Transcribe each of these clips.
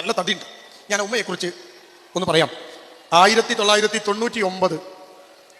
നല്ല തടിയുണ്ട്. ഞാൻ ഉമ്മയെക്കുറിച്ച് ഒന്ന് പറയാം. ആയിരത്തി തൊള്ളായിരത്തി തൊണ്ണൂറ്റി ഒമ്പത്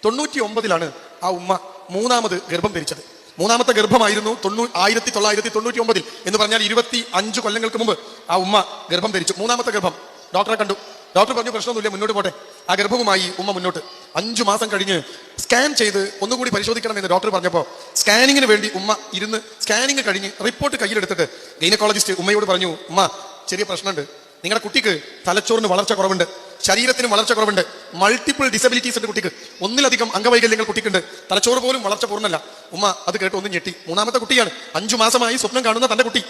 തൊണ്ണൂറ്റി ഒമ്പതിലാണ് ആ ഉമ്മ മൂന്നാമത് ഗർഭം ധരിച്ചത്. മൂന്നാമത്തെ ഗർഭമായിരുന്നു തൊണ്ണൂ ആയിരത്തി തൊള്ളായിരത്തി തൊണ്ണൂറ്റി ഒമ്പതിൽ എന്ന് പറഞ്ഞാൽ ഇരുപത്തി അഞ്ച് കൊല്ലങ്ങൾക്ക് മുമ്പ് ആ ഉമ്മ ഗർഭം ധരിച്ചു. മൂന്നാമത്തെ ഗർഭം ഡോക്ടറെ കണ്ടു. ഡോക്ടർ പറഞ്ഞു പ്രശ്നമൊന്നുമില്ല മുന്നോട്ട് പോട്ടെ. ആ ഗർഭവുമായി ഉമ്മ മുന്നോട്ട്. അഞ്ചു മാസം കഴിഞ്ഞ് സ്കാൻ ചെയ്ത് ഒന്നുകൂടി പരിശോധിക്കണം എന്ന് ഡോക്ടർ പറഞ്ഞപ്പോൾ സ്കാനിങ്ങിന് വേണ്ടി ഉമ്മ ഇരുന്ന് സ്കാനിങ് കഴിഞ്ഞ് റിപ്പോർട്ട് കയ്യിലെടുത്തിട്ട് ഗൈനക്കോളജിസ്റ്റ് ഉമ്മയോട് പറഞ്ഞു ഉമ്മ ചെറിയ പ്രശ്നമുണ്ട്. നിങ്ങളുടെ കുട്ടിക്ക് തലച്ചോറിന് വളർച്ച കുറവുണ്ട് ശരീരത്തിന് വളർച്ച കുറവുണ്ട് മൾട്ടിപ്പിൾ ഡിസബിലിറ്റീസ് ഉണ്ട് കുട്ടിക്ക്. ഒന്നിലധികം അംഗവൈകല്യങ്ങൾ കുട്ടിക്കുണ്ട്. തലച്ചോറ് പോലും വളർച്ച പൂർണല്ല ഉമ്മ അത് കേട്ട് ഒന്നും ഞെട്ടി. മൂന്നാമത്തെ കുട്ടിയാണ്. അഞ്ചു മാസമായി സ്വപ്നം കാണുന്ന തന്റെ കുട്ടി.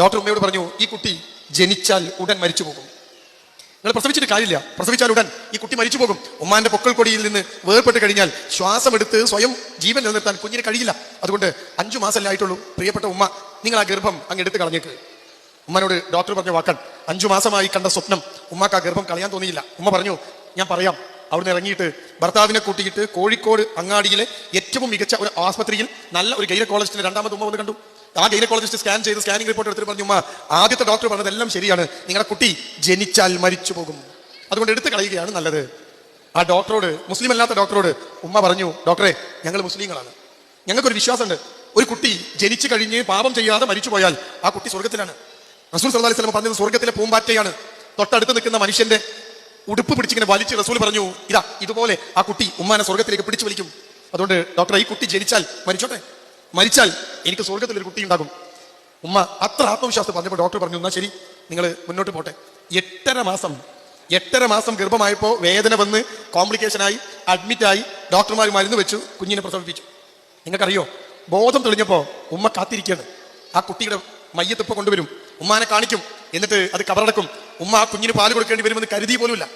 ഡോക്ടർ ഉമ്മയോട് പറഞ്ഞു ഈ കുട്ടി ജനിച്ചാൽ ഉടൻ മരിച്ചു പോകും. നിങ്ങൾ പ്രസവിച്ചിട്ട് കാര്യമില്ല. പ്രസവിച്ചാൽ ഉടൻ ഈ കുട്ടി മരിച്ചു പോകും. ഉമ്മാന്റെ പൊക്കൽ കൊടിയിൽ നിന്ന് വേർപെട്ട് കഴിഞ്ഞാൽ ശ്വാസം എടുത്ത് സ്വയം ജീവൻ നിലനിർത്താൻ കുഞ്ഞിന് കഴിയില്ല. അതുകൊണ്ട് അഞ്ചു മാസമല്ലേ ആയിട്ടുള്ളൂ. പ്രിയപ്പെട്ട ഉമ്മ നിങ്ങൾ ആ ഗർഭം അങ്ങ് എടുത്ത് കളഞ്ഞേക്ക്. ഉമ്മനോട് ഡോക്ടർ പറഞ്ഞ വാക്കാൻ അഞ്ചു മാസമായി കണ്ട സ്വപ്നം. ഉമ്മാക്ക് ആ ഗർഭം കളയാൻ തോന്നിയില്ല. ഉമ്മ പറഞ്ഞു ഞാൻ പറയാം. അവിടുന്ന് ഇറങ്ങിയിട്ട് ഭർത്താവിനെ കൂട്ടിയിട്ട് കോഴിക്കോട് അങ്ങാടിയിലെ ഏറ്റവും മികച്ച ഒരു ആസ്പത്രിയിൽ നല്ല ഒരു ഗൈനക്കോളജിസ്റ്റിനെ രണ്ടാമത് ഉമ്മ വന്ന് കണ്ടു. ആ ഗൈനക്കോളജിസ്റ്റ് സ്കാൻ ചെയ്ത് സ്കാനിംഗ് റിപ്പോർട്ട് എടുത്തിട്ട് പറഞ്ഞു ഉമ്മ ആദ്യത്തെ ഡോക്ടർ പറഞ്ഞതെല്ലാം ശരിയാണ്. നിങ്ങളുടെ കുട്ടി ജനിച്ചാൽ മരിച്ചു പോകും. അതുകൊണ്ട് എടുത്ത് കളയുകയാണ് നല്ലത്. ആ ഡോക്ടറോട് മുസ്ലിം അല്ലാത്ത ഡോക്ടറോട് ഉമ്മ പറഞ്ഞു ഡോക്ടറെ ഞങ്ങൾ മുസ്ലിങ്ങളാണ്. ഞങ്ങൾക്കൊരു വിശ്വാസമുണ്ട്. ഒരു കുട്ടി ജനിച്ചു കഴിഞ്ഞ് പാപം ചെയ്യാതെ മരിച്ചു പോയാൽ ആ കുട്ടി സ്വർഗത്തിലാണ് റസൂൽ സല്ലാ അലൈഹി പറഞ്ഞത് സ്വർഗത്തിലെ പൂമ്പാറ്റയാണ്. തൊട്ടടുത്ത് നിൽക്കുന്ന മനുഷ്യന്റെ ഉടുപ്പ് പിടിച്ചിങ്ങനെ വലിച്ച് റസൂൽ പറഞ്ഞു ഇതാ ഇതുപോലെ ആ കുട്ടി ഉമ്മാനെ സ്വർഗത്തിലേക്ക് പിടിച്ചു വലിക്കും. അതുകൊണ്ട് ഡോക്ടർ ഈ കുട്ടി ജനിച്ചാൽ മരിച്ചോട്ടെ? മരിച്ചാൽ എനിക്ക് സ്വർഗത്തിൽ ഒരു കുട്ടി ഉണ്ടാകും. ഉമ്മ അത്ര ആത്മവിശ്വാസം പറഞ്ഞപ്പോൾ ഡോക്ടർ പറഞ്ഞു എന്നാ ശരി നിങ്ങൾ മുന്നോട്ട് പോട്ടെ. എട്ടര മാസം എട്ടര മാസം ഗർഭമായപ്പോൾ വേദന വന്ന് കോംപ്ലിക്കേഷനായി അഡ്മിറ്റായി ഡോക്ടർമാർ മരുന്ന് വെച്ചു കുഞ്ഞിനെ പ്രസവിപ്പിച്ചു. നിങ്ങൾക്കറിയോ ബോധം തെളിഞ്ഞപ്പോൾ ഉമ്മ കാത്തിരിക്കുകയാണ്. ആ കുട്ടിയുടെ മയ്യത്തിപ്പോൾ കൊണ്ടുവരും. ഉമ്മാനെ കാണിക്കും. എന്നിട്ട് അത് കവറടക്കും ഉമ്മ ആ കുഞ്ഞിന് പാൽ കൊടുക്കേണ്ടി വരുമെന്ന് കരുതി പോലുമില്ല.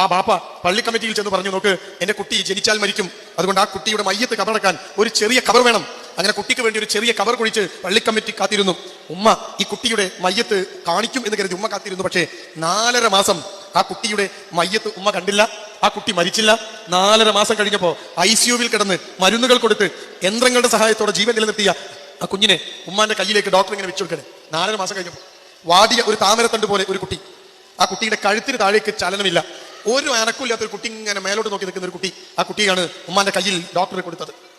ആ ബാപ്പ പള്ളി കമ്മിറ്റിയിൽ ചെന്ന് പറഞ്ഞു നോക്ക് എന്റെ കുട്ടി ജനിച്ചാൽ മരിക്കും. അതുകൊണ്ട് ആ കുട്ടിയുടെ മയ്യത്ത് കവറടക്കാൻ ഒരു ചെറിയ കവർ വേണം. അങ്ങനെ കുട്ടിക്ക് വേണ്ടി ഒരു ചെറിയ കവർ കുഴിച്ച് പള്ളി കമ്മിറ്റി കാത്തിരുന്നു. ഉമ്മ ഈ കുട്ടിയുടെ മയ്യത്ത് കാണിക്കും എന്ന് കരുതി ഉമ്മ കാത്തിരുന്നു. പക്ഷേ നാലര മാസം ആ കുട്ടിയുടെ മയ്യത്ത് ഉമ്മ കണ്ടില്ല. ആ കുട്ടി മരിച്ചില്ല. നാലര മാസം കഴിഞ്ഞപ്പോ ഐ സിയുവിൽ കിടന്ന് മരുന്നുകൾ കൊടുത്ത് യന്ത്രങ്ങളുടെ സഹായത്തോടെ ജീവൻ നിലനിർത്തിയ ആ കുഞ്ഞിനെ ഉമ്മാന്റെ കയ്യിലേക്ക് ഡോക്ടർ ഇങ്ങനെ വെച്ചു കൊടുക്കണേ നാലര മാസം കഴിഞ്ഞു. വാടിയ ഒരു താമരത്തണ്ട് പോലെ ഒരു കുട്ടി. ആ കുട്ടിയുടെ കഴുത്തിന് താഴേക്ക് ചലനമില്ല. ഒരു അനക്കില്ലാത്ത ഒരു കുട്ടി ഇങ്ങനെ മേലോട്ട് നോക്കി നിൽക്കുന്ന ഒരു കുട്ടി ആ കുട്ടിയാണ് ഉമ്മാന്റെ കയ്യിൽ ഡോക്ടറെ കൊടുത്തത്.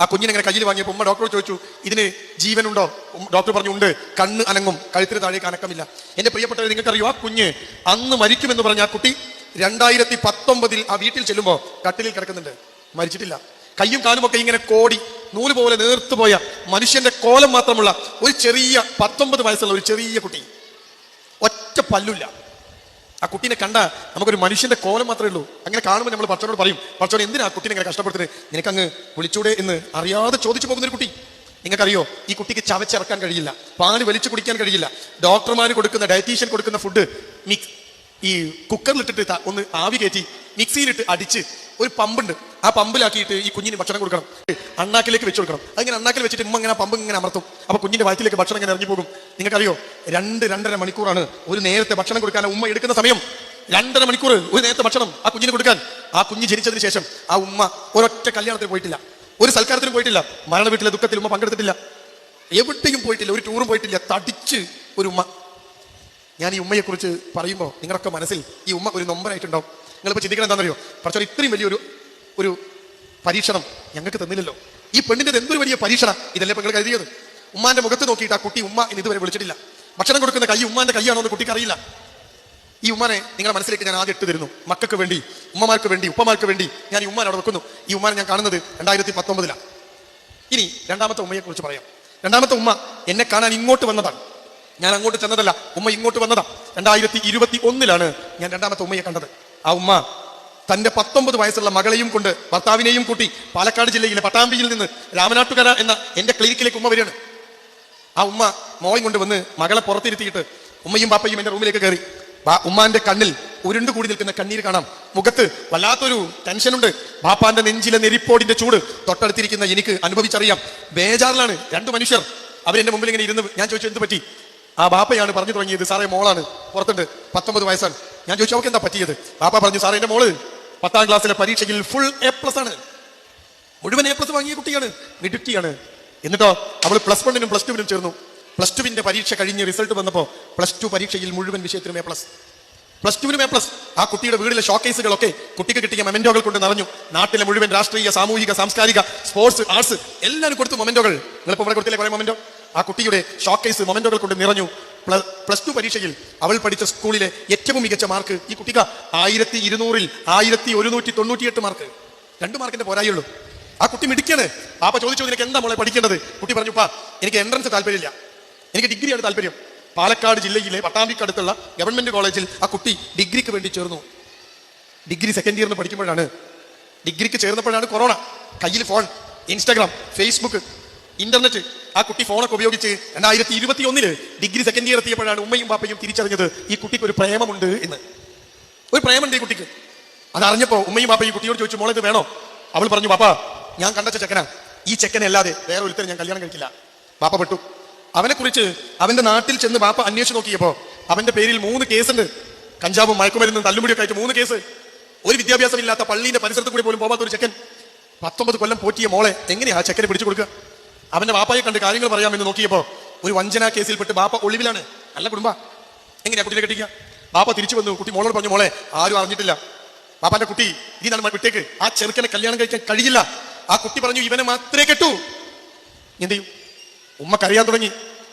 ആ കുഞ്ഞിനെ ഇങ്ങനെ കയ്യിൽ വാങ്ങിയപ്പോൾ ഉമ്മ ഡോക്ടറോട് ചോദിച്ചു ഇതിന് ജീവനുണ്ടോ? ഡോക്ടർ പറഞ്ഞു ഉണ്ട്. കണ്ണ് അനങ്ങും. കഴുത്തിന് താഴേക്ക് അനക്കമില്ല. എന്റെ പ്രിയപ്പെട്ടവർ നിങ്ങൾക്കറിയോ ആ കുഞ്ഞ് അന്ന് മരിക്കുമെന്ന് പറഞ്ഞ ആ കുട്ടി രണ്ടായിരത്തി പത്തൊമ്പതിൽ ആ വീട്ടിൽ ചെല്ലുമ്പോൾ കട്ടിലിൽ കിടക്കുന്നുണ്ട്. മരിച്ചിട്ടില്ല. കയ്യും കാലുമൊക്കെ ഇങ്ങനെ കോടി. നൂൽ പോലെ നേർത്തുപോയ മനുഷ്യന്റെ കോലം മാത്രമുള്ള ഒരു ചെറിയ പത്തൊമ്പത് വയസ്സുള്ള ഒരു ചെറിയ കുട്ടി. ഒറ്റ പല്ലില്ല. ആ കുട്ടീനെ കണ്ട നമുക്കൊരു മനുഷ്യന്റെ കോലം മാത്രമേ ഉള്ളൂ. അങ്ങനെ കാണുമ്പോൾ നമ്മൾ പച്ചനോട് പറയും പച്ചോട് എന്തിനാ ആ കുട്ടീനെ ഇങ്ങനെ കഷ്ടപ്പെടുത്തുന്നത്? നിനക്കങ്ങ് വിളിച്ചൂടെ എന്ന് അറിയാതെ ചോദിച്ചു പോകുന്ന ഒരു കുട്ടി. നിങ്ങൾക്കറിയോ ഈ കുട്ടിക്ക് ചവച്ചിറക്കാൻ കഴിയില്ല. പാൽ വലിച്ചു കുടിക്കാൻ കഴിയില്ല. ഡോക്ടർമാർ കൊടുക്കുന്ന ഡയറ്റീഷ്യൻ കൊടുക്കുന്ന ഫുഡ് മിക്സ് ഈ കുക്കറിലിട്ടിട്ട് ഒന്ന് ആവി കയറ്റി മിക്സിയിലിട്ട് അടിച്ച് ഒരു പമ്പുണ്ട്. ആ പമ്പിലാക്കിയിട്ട് ഈ കുഞ്ഞിന് ഭക്ഷണം കൊടുക്കണം. അണ്ണാക്കിലേക്ക് വെച്ച് കൊടുക്കണം. അങ്ങനെ അണ്ണാക്കിൽ വെച്ചിട്ട് ഉമ്മ ഇങ്ങനെ പമ്പ് ഇങ്ങനെ അമർത്തും. അപ്പൊ കുഞ്ഞിന്റെ വയറ്റിലേക്ക് ഭക്ഷണം ഇങ്ങനെ ഇറങ്ങി പോകും. നിങ്ങൾക്കറിയോ? രണ്ട് രണ്ടര മണിക്കൂറാണ് ഒരു നേരത്തെ ഭക്ഷണം കൊടുക്കാൻ ഉമ്മ എടുക്കുന്ന സമയം. രണ്ടര മണിക്കൂർ ഒരു നേരത്തെ ഭക്ഷണം ആ കുഞ്ഞിന് കൊടുക്കാൻ. ആ കുഞ്ഞ് ജനിച്ചതിന് ശേഷം ആ ഉമ്മ ഒരൊറ്റ കല്യാണത്തിന് പോയിട്ടില്ല. ഒരു സൽക്കാരത്തിന് പോയിട്ടില്ല. മരണ വീട്ടിലെ ദുഃഖത്തിൽ ഉമ്മ പങ്കെടുത്തിട്ടില്ല. എവിടെയും പോയിട്ടില്ല. ഒരു ടൂറും പോയിട്ടില്ല. തടിച്ച് ഒരു ഉമ്മ. ഞാൻ ഈ ഉമ്മയെക്കുറിച്ച് പറയുമ്പോൾ നിങ്ങളൊക്കെ മനസ്സിൽ ഈ ഉമ്മ ഒരു നൊമ്പരായിട്ടുണ്ടാവും. നിങ്ങളിപ്പോൾ ചിന്തിക്കണം എന്താണെന്നറിയോ? പക്ഷേ ഇത്രയും വലിയൊരു ഒരു പരീക്ഷണം ഞങ്ങൾക്ക് തന്നില്ലല്ലോ. ഈ പെണ്ണിന്റെ എന്തൊരു വലിയ പരീക്ഷണ? ഇതല്ലേ നിങ്ങൾ കരുതിയത് ഉമ്മാന്റെ മുഖത്ത് നോക്കിയിട്ട് ആ കുട്ടി ഉമ്മ എന്ന് ഇതുവരെ വിളിച്ചിട്ടില്ല. ഭക്ഷണം കൊടുക്കുന്ന കൈ ഉമ്മാന്റെ കൈയാണോ എന്ന് കുട്ടിക്ക് അറിയില്ല. ഈ ഉമ്മാനെ നിങ്ങളുടെ മനസ്സിലേക്ക് ഞാൻ ആദ്യം ഇട്ട് തരുന്നു മക്കൾക്ക് വേണ്ടി ഉമ്മമാർക്ക് വേണ്ടി ഉപ്പമാർക്ക് വേണ്ടി ഞാൻ ഈ ഉമ്മാനോട് അവിടെ വെക്കുന്നു. ഈ ഉമ്മാനെ ഞാൻ കാണുന്നത് രണ്ടായിരത്തി പത്തൊമ്പതിലാണ് ഇനി രണ്ടാമത്തെ ഉമ്മയെക്കുറിച്ച് പറയാം. രണ്ടാമത്തെ ഉമ്മ എന്നെ കാണാൻ ഇങ്ങോട്ട് വന്നതാണ്. ഞാൻ അങ്ങോട്ട് ചെന്നതല്ല ഉമ്മ ഇങ്ങോട്ട് വന്നതാണ് രണ്ടായിരത്തി ഇരുപത്തി ഒന്നിലാണ് ഞാൻ രണ്ടാമത്തെ ഉമ്മയെ കണ്ടത്. ആ ഉമ്മ തന്റെ പത്തൊമ്പത് വയസ്സുള്ള മകളെയും കൊണ്ട് ഭർത്താവിനെയും കൂട്ടി പാലക്കാട് ജില്ലയിലെ പട്ടാമ്പിയിൽ നിന്ന് രാമനാട്ടുകര എന്ന എന്റെ ക്ലിനിക്കിലേക്ക് ഉമ്മ വരികയാണ്. ആ ഉമ്മ മോയും കൊണ്ട് വന്ന് മകളെ പുറത്തിരുത്തിയിട്ട് ഉമ്മയും പാപ്പയും എന്റെ റൂമിലേക്ക് കയറി. ഉമ്മാന്റെ കണ്ണിൽ ഉരുണ്ടു കൂടി നിൽക്കുന്ന കണ്ണീര് കാണാം. മുഖത്ത് വല്ലാത്തൊരു ടെൻഷനുണ്ട് ബാപ്പാന്റെ നെഞ്ചിലെ നെരിപ്പോടിന്റെ ചൂട് തൊട്ടടുത്തിരിക്കുന്ന എനിക്ക് അനുഭവിച്ചറിയാം. ബേജാറിലാണ് രണ്ട് മനുഷ്യർ അവരെന്റെ മുമ്പിൽ ഇങ്ങനെ ഇരുന്ന് ഞാൻ ചോദിച്ചു എന്ത് പറ്റി? ആ ബാപ്പയാണ് പറഞ്ഞു തുടങ്ങിയത് സാറേ മോളാണ്. പുറത്തുണ്ട്. പത്തൊമ്പത് വയസ്സാണ്. ഞാൻ ചോദിച്ചു അവൾക്ക് എന്താ പറ്റിയത്? പാപ്പ പറഞ്ഞു സാറേ എന്റെ മോൾ പത്താം ക്ലാസ്സിലെ പരീക്ഷയിൽ ഫുൾ എ പ്ലസ് ആണ്. മുഴുവൻ എ പ്ലസ് വാങ്ങിയ കുട്ടിയാണ് മിടുക്കിയാണ്. എന്നിട്ടോ അവൾ പ്ലസ് വണ്ണിനും പ്ലസ് ടുവിനും ചേർന്നു. പ്ലസ് ടുവിന്റെ പരീക്ഷ കഴിഞ്ഞ് റിസൾട്ട് വന്നപ്പോൾ പ്ലസ് ടു പരീക്ഷയിൽ മുഴുവൻ വിഷയത്തിനും എ പ്ലസ് പ്ലസ് ടുവിനും എ പ്ലസ് ആ കുട്ടിയുടെ വീടിലെ ഷോക്കേസുകളൊക്കെ കുട്ടിക്ക് കിട്ടിയ മെമന്റോകൾ കൊണ്ട് നിറഞ്ഞു. നാട്ടിലെ മുഴുവൻ രാഷ്ട്രീയ സാമൂഹിക സാംസ്കാരിക സ്പോർട്സ് ആർട്സ് എല്ലാവരും കൊടുത്തു മൊമെന്റോകൾ നിങ്ങളിപ്പോൾ ഇവിടെ കൊടുത്തില്ലേ കുറെ മൊമെന്റോ ആ കുട്ടിയുടെ ഷോക്കേസ് മൊമെന്റോകൾ കൊണ്ട് നിറഞ്ഞു. പ്ലസ് ടു പരീക്ഷയിൽ അവൾ പഠിച്ച സ്കൂളിലെ ഏറ്റവും മികച്ച മാർക്ക് ഈ കുട്ടിക്ക് ആയിരത്തി ഇരുന്നൂറിൽ ആയിരത്തി ഒരുന്നൂറ്റി തൊണ്ണൂറ്റിയെട്ട് മാർക്ക്. രണ്ട് മാർക്കിന്റെ പോരായുള്ളൂ ആ കുട്ടി മിടിക്കണേ പാപ്പ ചോദിച്ചു നിനക്ക് എന്താ മോളെ പഠിക്കേണ്ടത്? കുട്ടി പറഞ്ഞു പാ എനിക്ക് എൻട്രൻസ് താല്പര്യമില്ല. എനിക്ക് ഡിഗ്രിയാണ് താല്പര്യം. പാലക്കാട് ജില്ലയിലെ പട്ടാമ്പിക്കടുത്തുള്ള ഗവൺമെന്റ് കോളേജിൽ ആ കുട്ടി ഡിഗ്രിക്ക് വേണ്ടി ചേർന്നു. ഡിഗ്രി സെക്കൻഡ് ഇയറിന് പഠിക്കുമ്പോഴാണ്. ഡിഗ്രിക്ക് ചേർന്നപ്പോഴാണ് കൊറോണ. കയ്യിൽ ഫോൺ ഇൻസ്റ്റാഗ്രാം ഫേസ്ബുക്ക് ഇന്റർനെറ്റ്. ആ കുട്ടി ഫോണൊക്കെ ഉപയോഗിച്ച് രണ്ടായിരത്തി ഇരുപത്തി ഒന്നിൽ ഡിഗ്രി സെക്കൻഡ് ഇയർ എത്തിയപ്പോഴാണ് ഉമ്മയും പാപ്പയും തിരിച്ചറിഞ്ഞത് ഈ കുട്ടിക്ക് ഒരു പ്രേമമുണ്ട് എന്ന്. ഒരു പ്രേമുണ്ട് ഈ കുട്ടിക്ക്. അതറിഞ്ഞപ്പോ ഉമ്മയും പാപ്പയും കുട്ടിയോട് ചോദിച്ചു മോളെ ഇത് വേണോ? അവൾ പറഞ്ഞു പാപ്പ ഞാൻ കണ്ടച്ച ചെക്കനാ. ഈ ചെക്കനെ അല്ലാതെ വേറെ ഒരുത്തരം ഞാൻ കല്യാണം കഴിക്കില്ല. പാപ്പ പെട്ടു. അവനെ കുറിച്ച് അവന്റെ നാട്ടിൽ ചെന്ന് പാപ്പ അന്വേഷിച്ച് നോക്കിയപ്പോ അവന്റെ പേരിൽ മൂന്ന് കേസുണ്ട്. കഞ്ചാവും മയക്കുമരുന്നും തല്ലുമുടിയൊക്കെ ആയിട്ട് മൂന്ന് കേസ്. ഒരു വിദ്യാഭ്യാസമില്ലാത്ത പള്ളിന്റെ പരിസരത്ത് കൂടി പോലും പോകാത്ത ഒരു ചെക്കൻ. പത്തൊമ്പത് കൊല്ലം പോറ്റിയ മോളെ എങ്ങനെയാ ആ ചെക്കനെ പിടിച്ചു കൊടുക്കുക? അവന്റെ വാപ്പയെ കണ്ട് കാര്യങ്ങൾ പറയാമെന്ന് നോക്കിയപ്പോൾ ഒരു വഞ്ചന കേസിൽപ്പെട്ട് ബാപ്പ ഒളിവിലാണ്. അല്ല കുടുംബ എങ്ങനെയാ കുട്ടിയെ കെട്ടിക്കുക ബാപ്പ തിരിച്ചു വന്നു. കുട്ടി മോളോട് പറഞ്ഞു മോളെ ആരും അറിഞ്ഞിട്ടില്ല. ബാപ്പാന്റെ കുട്ടി ഈ നമ്മൾ വിട്ടേക്ക്. ആ ചെറുക്കനെ കല്യാണം കഴിക്കാൻ കഴിയില്ല. ആ കുട്ടി പറഞ്ഞു ഇവനെ മാത്രമേ കെട്ടു. എന്ത് ചെയ്യും? ഉമ്മ കരയാൻ തുടങ്ങി.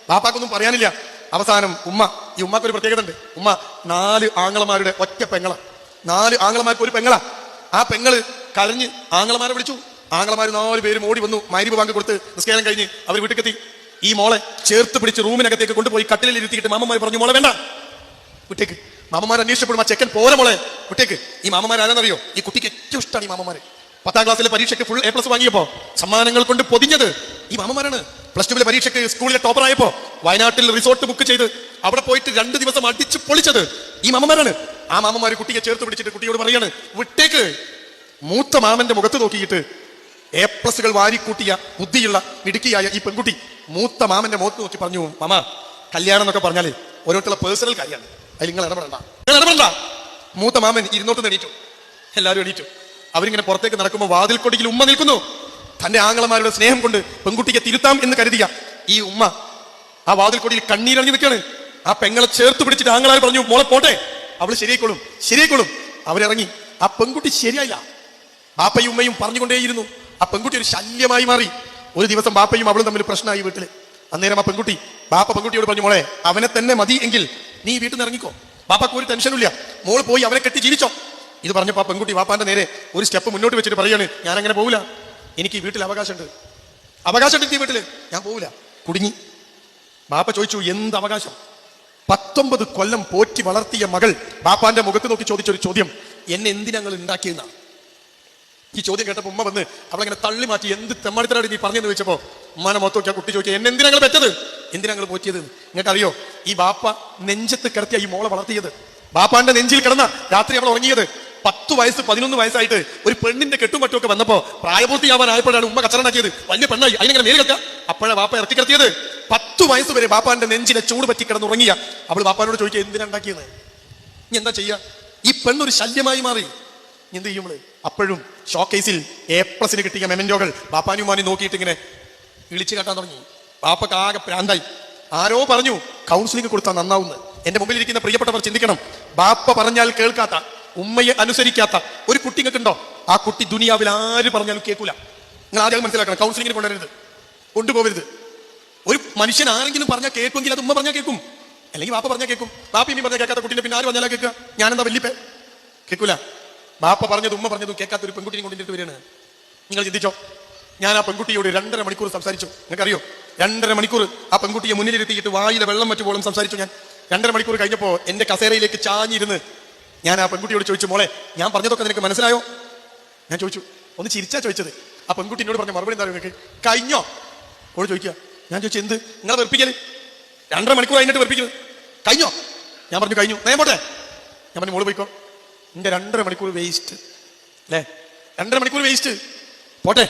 ബാപ്പാക്കൊന്നും പറയാനില്ല. അവസാനം ഉമ്മ ഈ ഉമ്മക്ക് ഒരു പ്രത്യേകത ഉണ്ട്. ഉമ്മ നാല് ആങ്ങളമാരുടെ ഒറ്റ പെങ്ങള. നാല് ആങ്ങളമാർക്ക് ഒരു പെങ്ങള. ആ പെങ്ങൾ കരഞ്ഞ് ആങ്ങളമാരെ വിളിച്ചു. ആങ്ങളമാർ നാല് പേരും ഓടി വന്നു മരിവ് ബാങ്ക് കൊടുത്ത് നിസ്കാരം കഴിഞ്ഞ് അവർ വീട്ടിലെത്തി ഈ മോളെ ചേർത്ത് പിടിച്ച് റൂമിനകത്തേക്ക് കൊണ്ടുപോയി കട്ടിലിൽ ഇരുത്തിയിട്ട് മാമന്മാർ പറഞ്ഞു മോളെ വേണ്ട. കുട്ടിക്ക്. മാമന്മാർ അന്വേഷിച്ചപ്പോഴും ആ ചെക്കൻ പോരെ മോളെ കുട്ടിക്ക്. ഈ മാമന്മാർ ആരാന്നറിയോ? ഈ കുട്ടിക്ക് ഏറ്റവും ഇഷ്ടമാണ് ഈ മാമന്മാരെ. പത്താം ക്ലാസ്സിലെ പരീക്ഷയ്ക്ക് ഫുൾ എ പ്ലസ് വാങ്ങിയപ്പോ സമ്മാനങ്ങൾ കൊണ്ട് പൊതിഞ്ഞത് ഈ മാമന്മാരാണ്. പ്ലസ് ടുവിലെ പരീക്ഷയ്ക്ക് സ്കൂളിലെ ടോപ്പർ ആയപ്പോ വയനാട്ടിൽ റിസോർട്ട് ബുക്ക് ചെയ്ത് അവിടെ പോയിട്ട് രണ്ട് ദിവസം അടിച്ച് പൊളിച്ചത് ഈ മാമന്മാരാണ്. ആ മാമന്മാർ കുട്ടിയെ ചേർത്ത് പിടിച്ചിട്ട് കുട്ടിയോട് പറയാണ് വിട്ടേക്ക്. മൂത്ത മാമന്റെ മുഖത്ത് നോക്കിയിട്ട് എ പ്ലസുകൾ വാരിക്കൂട്ടിയ ബുദ്ധിയുള്ള മിടുക്കിയായ ഈ പെൺകുട്ടി മൂത്ത മാമന്റെ മുഖത്ത് നോക്കി പറഞ്ഞു മാമ കല്യാണം എന്നൊക്കെ പറഞ്ഞാലേ ഓരോരുത്തരുടെ പേഴ്സണൽ കാര്യമാണ്. അതിൽ നിങ്ങൾ ഇടപെടണ്ട. നിങ്ങൾ ഇടപെടണ്ട. മൂത്ത മാമൻ ഇരുന്നോട്ട് എണീറ്റു. എല്ലാവരും എണീറ്റു. അവരിങ്ങനെ പുറത്തേക്ക് നടക്കുമ്പോൾ വാതിൽ കൊടിയിൽ ഉമ്മ നിൽക്കുന്നു. തന്റെ ആങ്ങളമാരുടെ സ്നേഹം കൊണ്ട് പെൺകുട്ടിക്ക് തിരുത്താം എന്ന് കരുതിയ ഈ ഉമ്മ ആ വാതിൽ കൊടിയിൽ കണ്ണീരണിഞ്ഞു നിൽക്കാണ് ആ പെങ്ങളെ ചേർത്ത് പിടിച്ചിട്ട് ആങ്ങളാർ പറഞ്ഞു മോളെ പോട്ടെ. അവൾ ശരിയായിക്കോളും ശരിയായിക്കോളും. അവരിറങ്ങി. ആ പെൺകുട്ടി ശരിയായില്ല. ബാപ്പയും ഉമ്മയും പറഞ്ഞുകൊണ്ടേയിരുന്നു. ആ പെൺകുട്ടി ഒരു ശല്യമായി മാറി. ഒരു ദിവസം ബാപ്പയും അവളും തമ്മിൽ പ്രശ്നമായി വീട്ടിൽ. അന്നേരം ആ പെൺകുട്ടി ബാപ്പ പെൺകുട്ടിയോട് പറഞ്ഞു മോളെ അവനെ തന്നെ മതി എങ്കിൽ നീ വീട്ടിൽ നിന്ന് ഇറങ്ങിക്കോ. ബാപ്പക്ക് ഒരു ടെൻഷനില്ല മോൾ പോയി അവനെ കെട്ടി ജീവിച്ചോ. ഇത് പറഞ്ഞപ്പോ ആ പെൺകുട്ടി ബാപ്പാന്റെ നേരെ ഒരു സ്റ്റെപ്പ് മുന്നോട്ട് വെച്ചിട്ട് പറയാണ് ഞാൻ അങ്ങനെ പോവില്ല എനിക്ക് വീട്ടിൽ അവകാശമുണ്ട്. അവകാശമുണ്ട് ഈ വീട്ടിൽ. ഞാൻ പോവില്ല കുടുങ്ങി. ബാപ്പ ചോദിച്ചു എന്ത് അവകാശം? പത്തൊമ്പത് കൊല്ലം പോറ്റി വളർത്തിയ മകൾ ബാപ്പാന്റെ മുഖത്ത് നോക്കി ചോദിച്ചൊരു ചോദ്യം എന്നെ എന്തിനങ്ങൾ ഉണ്ടാക്കിയെന്ന ഈ ചോദ്യം കേട്ടപ്പോൾ ഉമ്മ വന്ന് അവളങ്ങനെ തള്ളി മാറ്റി എന്ത് തെമ്മാടിത്തരാടി നീ പറഞ്ഞെന്ന് വെച്ചപ്പോ ഉമ്മാനെ മൊത്തം കുട്ടി ചോദിക്കുക എന്നെ എന്തിനാങ്ങൾ പറ്റത്? എന്തിനാങ്ങൾ പോറ്റിയത്? നിങ്ങൾക്ക് അറിയോ ഈ ബാപ്പ നെഞ്ചത്ത് കിടത്തിയ ഈ മോളെ വളർത്തിയത്. ബാപ്പാന്റെ നെഞ്ചിൽ കിടന്ന രാത്രി അവൾ ഉറങ്ങിയത്. പത്ത് വയസ്സ് പതിനൊന്ന് വയസ്സായിട്ട് ഒരു പെണ്ണിന്റെ കെട്ടും മറ്റും ഒക്കെ വന്നപ്പോ പ്രായപൂർത്തിയാവാനായപ്പോഴാണ് ഉമ്മ കച്ചറണ്ടാക്കിയത്. വലിയ പെണ്ണായി അതിനെങ്ങനെ മേലെ കിടക്കുക അപ്പോഴാണ് ബാപ്പ ഇറക്കി കിടത്തിയത്. പത്ത് വയസ്സ് വരെ ബാപ്പാന്റെ നെഞ്ചിലെ ചൂട് പറ്റി കിടന്നുറങ്ങിയ അവൾ ബാപ്പാനോട് ചോദിക്കുക എന്തിനാ ഉണ്ടാക്കിയത്? ഇനി എന്താ ചെയ്യാ? ഈ പെണ്ണൊരു ശല്യമായി മാറി. എന്ത് ചെയ്യും അപ്പോഴും ഷോക്കേസിൽ എ പ്ലസിന് കിട്ടിയ മെമന്റോകൾ ബാപ്പാനുമാനി നോക്കിയിട്ട് ഇങ്ങനെ ഇളിച്ചു കാട്ടാൻ തുടങ്ങി. ബാപ്പക്ക് ആകെ പ്രാന്തായി. ആരോ പറഞ്ഞു കൗൺസിലിംഗ് കൊടുത്താൽ നന്നാവുന്നു. എന്റെ മുമ്പിൽ ഇരിക്കുന്ന പ്രിയപ്പെട്ടവർ ചിന്തിക്കണം. ബാപ്പ പറഞ്ഞാൽ കേൾക്കാത്ത ഉമ്മയെ അനുസരിക്കാത്ത ഒരു കുട്ടി ഉണ്ടോ ആ കുട്ടി ദുനിയാവിൽ ആര് പറഞ്ഞാലും കേൾക്കൂല. നിങ്ങൾ ആദ്യം മനസ്സിലാക്കണം കൗൺസിലിംഗിന് കൊണ്ടുവരരുത്. കൊണ്ടുപോകരുത് ഒരു മനുഷ്യൻ ആരെങ്കിലും പറഞ്ഞാൽ കേൾക്കുമെങ്കിൽ അത് ഉമ്മ പറഞ്ഞാൽ കേൾക്കും. അല്ലെങ്കിൽ ബാപ്പ പറഞ്ഞാൽ കേൾക്കും. ബാപ്പ ഇനി പറഞ്ഞാൽ കേൾക്കാത്ത കുട്ടീനെ പിന്നെ ആര് പറഞ്ഞാലും കേൾക്കുക? ഞാനെന്താ വല്യപ്പേ? കേൾക്കൂല. ബാപ്പ പറഞ്ഞതും ഉമ്മ പറഞ്ഞതും കേൾക്കാത്ത ഒരു പെൺകുട്ടിയും കൊണ്ടിട്ട് വരികയാണ്. നിങ്ങൾ ചിന്തിച്ചോ? ഞാൻ ആ പെൺകുട്ടിയോട് രണ്ടര മണിക്കൂർ സംസാരിച്ചു. നിങ്ങൾക്കറിയോ? രണ്ടര മണിക്കൂർ ആ പെൺകുട്ടിയെ മുന്നിലിരുത്തിയിട്ട് വായിലെ വെള്ളം മറ്റുപോലും സംസാരിച്ചു ഞാൻ. രണ്ടര മണിക്കൂർ കഴിഞ്ഞപ്പോൾ എന്റെ കസേരയിലേക്ക് ചാഞ്ഞിരുന്ന് ഞാൻ ആ പെൺകുട്ടിയോട് ചോദിച്ചു മോളെ ഞാൻ പറഞ്ഞതൊക്കെ നിനക്ക് മനസ്സിലായോ? ഞാൻ ചോദിച്ചു ഒന്ന് ചിരിച്ചാ ചോദിച്ചത്. ആ പെൺകുട്ടിനോട് പറഞ്ഞ മറുപടി എന്താ നിങ്ങൾക്ക് കഴിഞ്ഞോ? ഓട് ചോദിക്കുക. ഞാൻ ചോദിച്ചു എന്ത്? നിങ്ങൾ വെറുപ്പിക്കൽ രണ്ടര മണിക്കൂർ കഴിഞ്ഞിട്ട് വെറുപ്പിക്കുന്നത്? കഴിഞ്ഞോ? ഞാൻ പറഞ്ഞു കഴിഞ്ഞു. നേമോട്ടെ ഞാൻ പറഞ്ഞു മോൾ പോയിക്കോ. എന്റെ രണ്ടര മണിക്കൂർ വേസ്റ്റ് അല്ലേ? രണ്ടര മണിക്കൂർ വേസ്റ്റ് പോട്ടെ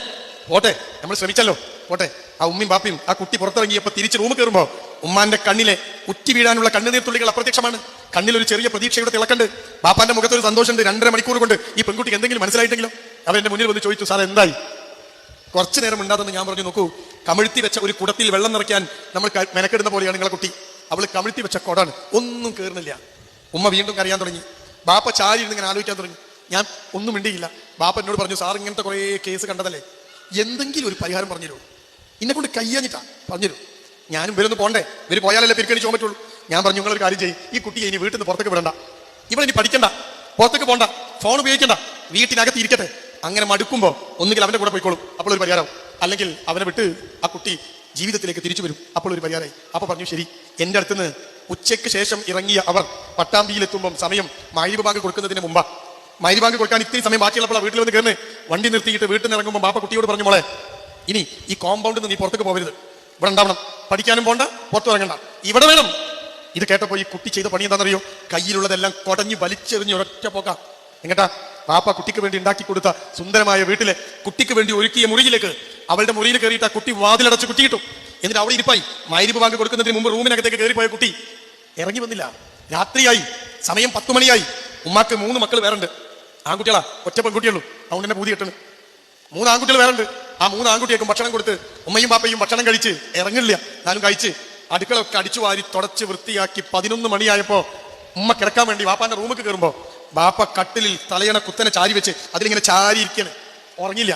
പോട്ടെ. നമ്മൾ ശ്രമിച്ചല്ലോ. പോട്ടെ. ആ ഉമ്മയും ബാപ്പയും ആ കുട്ടി പുറത്തിറങ്ങിയപ്പോൾ തിരിച്ച് റൂം കയറുമ്പോൾ ഉമ്മാന്റെ കണ്ണിലെ ഉറ്റി വീഴാനുള്ള കണ്ണുനീർ തുള്ളികൾ അപ്രത്യക്ഷമാണ്. ഒരു ചെറിയ പ്രതീക്ഷയുടെ തിളക്കണ്ട്. ബാപ്പാന്റെ മുഖത്ത് ഒരു സന്തോഷമുണ്ട്. രണ്ടര മണിക്കൂർ കൊണ്ട് ഈ പെൺകുട്ടിക്ക് എന്തെങ്കിലും മനസ്സിലായിട്ടെങ്കിലും അവരെന്റെ മുന്നിൽ വന്ന് ചോദിച്ചു സാർ എന്തായി? കുറച്ചു നേരം ഉണ്ടാകുന്ന ഞാൻ പറഞ്ഞു നോക്കൂ കമിഴ്ത്തി വെച്ച ഒരു കുടത്തിൽ വെള്ളം നിറയ്ക്കാൻ നമ്മൾ മെനക്കെടുന്ന പോലെയാണ് നിങ്ങളെ കുട്ടി. അവൾ കമിഴ്ത്തി വെച്ച കൊടാണ്. ഒന്നും കയറുന്നില്ല ഉമ്മ വീണ്ടും കരയാൻ തുടങ്ങി. ബാപ്പ ചാരി ഇരുന്ന് ഇങ്ങനെ ആലോചിക്കാൻ തുടങ്ങി. ഞാൻ ഒന്നും മിണ്ടിയില്ല. ബാപ്പ എന്നോട് പറഞ്ഞു സാർ ഇങ്ങനത്തെ കുറേ കേസ് കണ്ടതല്ലേ? എന്തെങ്കിലും ഒരു പരിഹാരം പറഞ്ഞുതരൂ എന്നെ കൊണ്ട് കയ്യാഞ്ഞിട്ടാ പറഞ്ഞുതരൂ. ഞാനും ഇവരൊന്ന് പോണ്ടേ? ഇവർ പോയാലല്ലേ പിരിക്കണി പോകാൻ പറ്റുള്ളൂ. ഞാൻ പറഞ്ഞു നിങ്ങളൊരു കാര്യം ചെയ്യും. ഈ കുട്ടിയെ ഇനി വീട്ടിൽ നിന്ന് പുറത്തേക്ക് വിടണ്ട. ഇവളിനി പഠിക്കണ്ട. പുറത്തേക്ക് പോണ്ട. ഫോൺ ഉപയോഗിക്കണ്ട. വീട്ടിനകത്ത് ഇരിക്കട്ടെ. അങ്ങനെ മടുക്കുമ്പോൾ ഒന്നുകിൽ അവന്റെ കൂടെ പോയിക്കോളും. അപ്പോൾ ഒരു പരിഹാരം. അല്ലെങ്കിൽ അവനെ വിട്ട് ആ കുട്ടി ജീവിതത്തിലേക്ക് തിരിച്ചു വരും. അപ്പോൾ ഒരു മര്യാദ അപ്പൊ പറഞ്ഞു ശരി. എന്റെ അടുത്തുനിന്ന് ഉച്ചയ്ക്ക് ശേഷം ഇറങ്ങിയ അവർ പട്ടാമ്പിയിലെത്തുമ്പം സമയം മായിരി ബാങ്ക് കൊടുക്കുന്നതിന് മുമ്പ്. മായിരി ബാങ്ക് കൊടുക്കാൻ ഇത്തിരി സമയം ബാക്കിയുള്ളപ്പോൾ വീട്ടിൽ വന്ന് കയറുന്നത് വണ്ടി നിർത്തിയിട്ട് വീട്ടിൽ നിന്ന് ഇറങ്ങുമ്പോൾ ബാപ്പ കുട്ടിയോട് പറഞ്ഞു മോളെ ഇനി ഈ കോമ്പൗണ്ടിൽ നീ പുറത്തേക്ക് പോകരുത്. ഇവിടെ ഉണ്ടാവണം. പഠിക്കാനും പോണ്ട പുറത്തു ഇറങ്ങണ്ട. ഇവിടെ വേണം. ഇത് കേട്ടപ്പോ ഈ കുട്ടി ചെയ്ത പണി എന്താണെന്നറിയോ? കയ്യിലുള്ളതെല്ലാം കൊടഞ്ഞു വലിച്ചെറിഞ്ഞ് ഒരൊറ്റ പോക്ക. എങ്ങട്ടാ? പാപ്പ കുട്ടിക്ക് വേണ്ടി ഉണ്ടാക്കി കൊടുത്ത സുന്ദരമായ വീട്ടിലെ കുട്ടിക്ക് വേണ്ടി ഒരുക്കിയ മുറിയിലേക്ക് അവളുടെ മുറിയിൽ കയറിയിട്ട് ആ കുട്ടി വാതിലടച്ച് കുട്ടി കിട്ടും. എന്നിട്ട് അവിടെ ഇരിപ്പായി. മൈരിപ്പ് വാങ്ങി കൊടുക്കുന്നതിന് മുമ്പ് റൂമിനകത്തേക്ക് കയറിപ്പോയ കുട്ടി ഇറങ്ങി വന്നില്ല. രാത്രിയായി. സമയം പത്തു മണിയായി. ഉമ്മാക്ക് മൂന്ന് മക്കൾ വേറുണ്ട്. ആൺകുട്ടികളാ ഒറ്റ പെൺകുട്ടിയുള്ളൂ. അതുകൊണ്ട് തന്നെ പൂതി കിട്ടണം. മൂന്ന് ആൺകുട്ടികൾ വേറുണ്ട്. ആ മൂന്ന് ആൺകുട്ടിയേക്കും ഭക്ഷണം കൊടുത്ത് ഉമ്മയും പാപ്പയും ഭക്ഷണം കഴിച്ച് ഇറങ്ങില്ല ഞാനും കഴിച്ച് അടുക്കളൊക്കെ അടിച്ചു വാരി തുടച്ച് വൃത്തിയാക്കി പതിനൊന്ന് മണിയായപ്പോ ഉമ്മ കിടക്കാൻ വേണ്ടി വാപ്പാന്റെ റൂമിൽ കയറുമ്പോ ബാപ്പ കട്ടിലിൽ തലയണ കുത്തനെ ചാരി വെച്ച് അതിലിങ്ങനെ ചാരി ഇരിക്കണേ ഉറങ്ങില്ല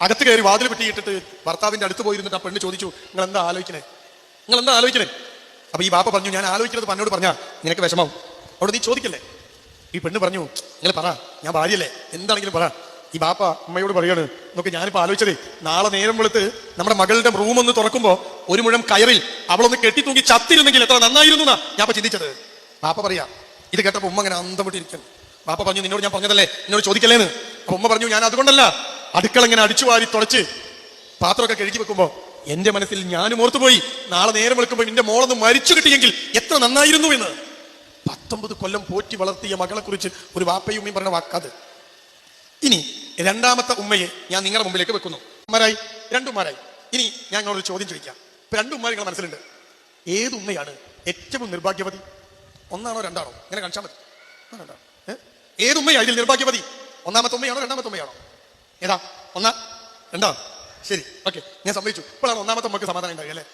അകത്ത് കയറി വാതിൽ പെട്ടിയിട്ടിട്ട് ഭർത്താവിന്റെ അടുത്ത് പോയിരുന്നിട്ട് ആ പെണ്ണ് ചോദിച്ചു നിങ്ങൾ എന്താ ആലോചിക്കണേ? നിങ്ങൾ എന്താ ആലോചിക്കണേ? അപ്പൊ ഈ ബാപ്പ പറഞ്ഞു ഞാൻ ആലോചിക്കുന്നത് പന്നോട് പറഞ്ഞാ നിനക്ക് വിഷമാവും അവിടെ നീ ചോദിക്കല്ലേ? ഈ പെണ്ണ് പറഞ്ഞു നിങ്ങൾ പറ ഞാൻ ഭാര്യയല്ലേ? എന്താണെങ്കിലും പറ. ഈ ബാപ്പ അമ്മയോട് പറയാണ് നോക്ക് ഞാനിപ്പോ ആലോചിച്ചതേ നാളെ നേരം വെളുത്ത് നമ്മുടെ മകളുടെ റൂം ഒന്ന് തുറക്കുമ്പോ ഒരു മുഴം കയറിൽ അവളൊന്ന് കെട്ടി തൂങ്ങി ചത്തിരുന്നെങ്കിൽ എത്ര നന്നായിരുന്നു ഞാൻ ഇപ്പൊ ചിന്തിച്ചത്. ബാപ്പ പറയാ ഇത് കേട്ടപ്പോ ഉമ്മ അങ്ങനെ അന്തം വിട്ടിരിക്കുന്നു ബാപ്പ പറഞ്ഞു നിന്നോട് ഞാൻ പറഞ്ഞതല്ലേ? എന്നോട് ചോദിക്കല്ലേന്ന്? അപ്പൊ പറഞ്ഞു ഞാൻ അതുകൊണ്ടല്ല. അടുക്കള ഇങ്ങനെ അടിച്ചു വാരി തുടച്ച് പാത്രമൊക്കെ കഴുകി വെക്കുമ്പോ എന്റെ മനസ്സിൽ ഞാനും ഓർത്തുപോയി. നാളെ നേരം വെളുക്കുമ്പോൾ എന്റെ മോളൊന്ന് മരിച്ചു കിട്ടിയെങ്കിൽ എത്ര നന്നായിരുന്നു എന്ന്. പത്തൊമ്പത് കൊല്ലം പോറ്റി വളർത്തിയ മകളെ കുറിച്ച് ഒരു വാപ്പയും ഉമ്മയും പറഞ്ഞ വാക്കാത് ഇനി രണ്ടാമത്തെ ഉമ്മയെ ഞാൻ നിങ്ങളുടെ മുമ്പിലേക്ക് വെക്കുന്നു. ഉമ്മരായി? രണ്ടുമാരായി ഇനി ഞാൻ നിങ്ങളൊരു ചോദ്യം ചോദിക്കാം. ഇപ്പൊ രണ്ട് നിങ്ങളെ മനസ്സിലുണ്ട്. ഏത് ഉമ്മയാണ് ഏറ്റവും നിർഭാഗ്യവതി? ഒന്നാണോ രണ്ടാണോ? ഇങ്ങനെ കാണിച്ചാൽ മതി. രണ്ടാണോ? ഏത് ഉമ്മയാണ് ഇതിൽ നിർഭാഗ്യവതി? ഒന്നാമത്തെ ഉമ്മയാണോ രണ്ടാമത്തെ ഉമ്മയാണോ? ഏതാ? ഒന്നാ രണ്ടാ? ശരി ഓക്കെ. ഞാൻ സമ്മതിച്ചു ഇപ്പോഴാണ് ഒന്നാമത്തെ ഉമ്മക്ക് സമാധാനം ഉണ്ടായി അല്ലേ?